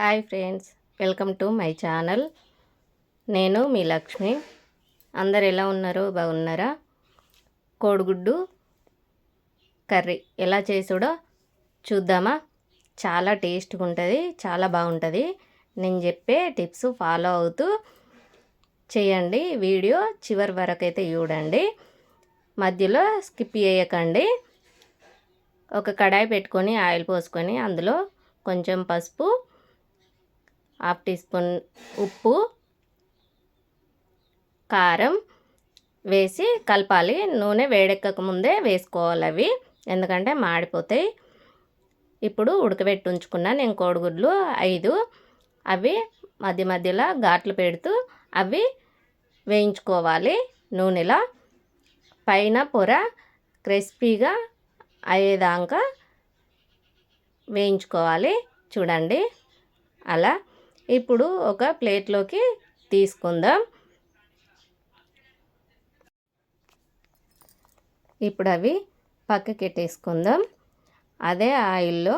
Hi friends welcome to my channel. నేను మీ లక్ష్మి. అందరు ఎలా ఉన్నారు? బాగున్నారా? కోడిగుడ్డు కర్రీ ఎలా చేసుడో చూద్దామా? చాలా టేస్ట్గా ఉంటుంది చాలా బాగుంటుంది. నేను చెప్పే టిప్స్ ఫాలో అవుతూ చేయండి. వీడియో చివరి వరకు అయితే చూడండి. మధ్యలో స్కిప్ చేయకండి. ఒక కడాయి పెట్టుకొని ఆయిల్ పోసుకొని అందులో కొంచెం పసుపు హాఫ్ టీ స్పూన్ ఉప్పు కారం వేసి కలపాలి. నూనె వేడెక్కక ముందే వేసుకోవాలి అవి. ఎందుకంటే మాడిపోతాయి. ఇప్పుడు ఉడకబెట్టి ఉంచుకున్న నేను కోడిగుడ్లు ఐదు. అవి మధ్య మధ్యలో ఘాట్లు పెడుతూ అవి వేయించుకోవాలి నూనెలో. పైన పొర క్రిస్పీగా అయ్యేదాకా వేయించుకోవాలి. చూడండి. అలా ఇప్పుడు ఒక ప్లేట్లోకి తీసుకుందాం. ఇప్పుడు అవి పక్కకెట్టేసుకుందాం అదే ఆయిల్లో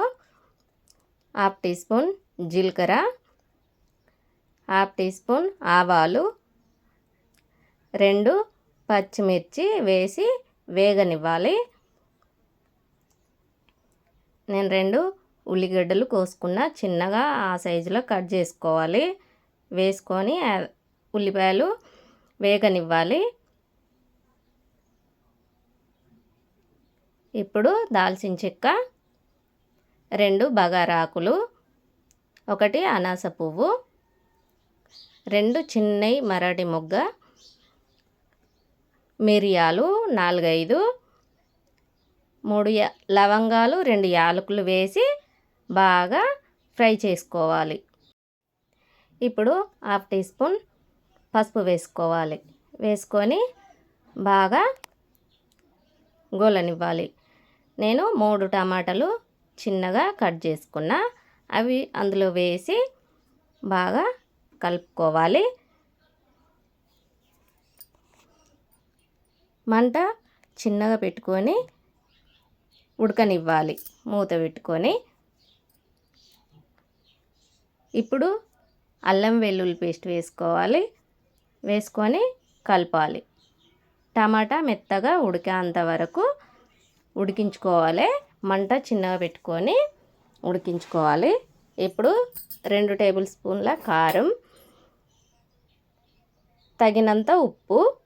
హాఫ్ టీ స్పూన్ జీలకర్ర హాఫ్ టీ స్పూన్ ఆవాలు రెండు పచ్చిమిర్చి వేసి వేగనివ్వాలి. నేను రెండు ఉల్లిగడ్డలు కోసుకున్న చిన్నగా ఆ సైజులో కట్ చేసుకోవాలి. వేసుకొని ఉల్లిపాయలు వేగనివ్వాలి. ఇప్పుడు దాల్చిన చెక్క రెండు బగారాకులు ఒకటి అనాస పువ్వు రెండు చిన్నై మరాఠీ మొగ్గ మిరియాలు నాలుగైదు మూడు లవంగాలు రెండు యాలకులు వేసి బాగా ఫ్రై చేసుకోవాలి. ఇప్పుడు హాఫ్ టీ స్పూన్ పసుపు వేసుకోవాలి. వేసుకొని బాగా గోలనివ్వాలి. నేను మూడు టమాటాలు చిన్నగా కట్ చేసుకున్న. అవి అందులో వేసి బాగా కలుపుకోవాలి. మంట చిన్నగా పెట్టుకొని ఉడకనివ్వాలి. మూత పెట్టుకొని ఇప్పుడు అల్లం వెల్లుల్లి పేస్ట్ వేసుకోవాలి. వేసుకొని కలపాలి. టమాటా మెత్తగా ఉడికేంత వరకు ఉడికించుకోవాలి. మంట చిన్నగా పెట్టుకొని ఉడికించుకోవాలి. ఇప్పుడు రెండు టేబుల్ స్పూన్ల కారం తగినంత ఉప్పు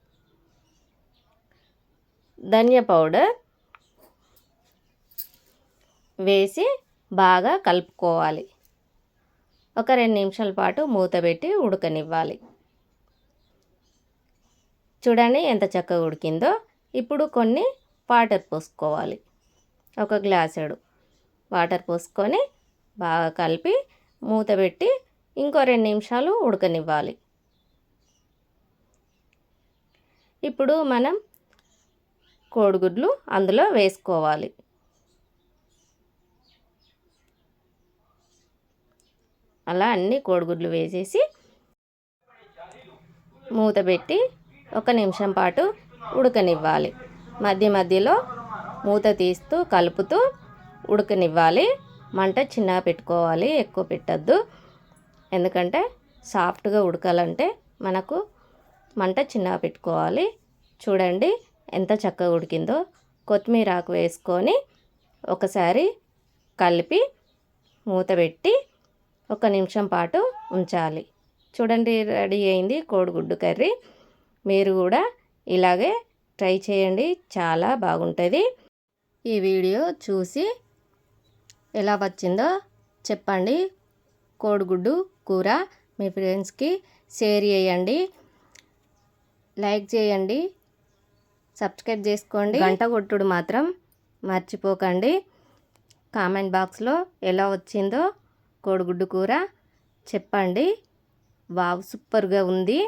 ధనియా పౌడర్ వేసి బాగా కలుపుకోవాలి. ఒక రెండు నిమిషాల పాటు మూత పెట్టి ఉడకనివ్వాలి. చూడండి ఎంత చక్కగా ఉడికిందో. ఇప్పుడు కొన్ని వాటర్ పోసుకోవాలి. ఒక గ్లాసుడు వాటర్ పోసుకొని బాగా కలిపి మూత పెట్టి ఇంకో రెండు నిమిషాలు ఉడకనివ్వాలి. ఇప్పుడు మనం కోడిగుడ్లు అందులో వేసుకోవాలి. అలా అన్ని కోడిగుడ్లు వేసేసి మూత పెట్టి ఒక నిమిషం పాటు ఉడకనివ్వాలి. మధ్య మధ్యలో మూత తీస్తూ కలుపుతూ ఉడకనివ్వాలి. మంట చిన్నగా పెట్టుకోవాలి ఎక్కువ పెట్టద్దు. ఎందుకంటే సాఫ్ట్గా ఉడకాలంటే మనకు మంట చిన్నగా పెట్టుకోవాలి. చూడండి ఎంత చక్కగా ఉడికిందో. కొత్తిమీర ఆకు వేసుకొని ఒకసారి కలిపి మూత పెట్టి ఒక నిమిషం పాటు ఉంచాలి. చూడండి రెడీ అయింది కోడిగుడ్డు కర్రీ. మీరు కూడా ఇలాగే ట్రై చేయండి. చాలా బాగుంటుంది. ఈ వీడియో చూసి ఎలా వచ్చిందో చెప్పండి. కోడిగుడ్డు కూర మీ ఫ్రెండ్స్కి షేర్ చేయండి. లైక్ చేయండి. సబ్స్క్రైబ్ చేసుకోండి. గంట కొట్టుడు మాత్రం మర్చిపోకండి. కామెంట్ బాక్స్లో ఎలా వచ్చిందో కోడిగుడ్డు కూర చెప్పండి. వావ్ సూపర్గా ఉంది.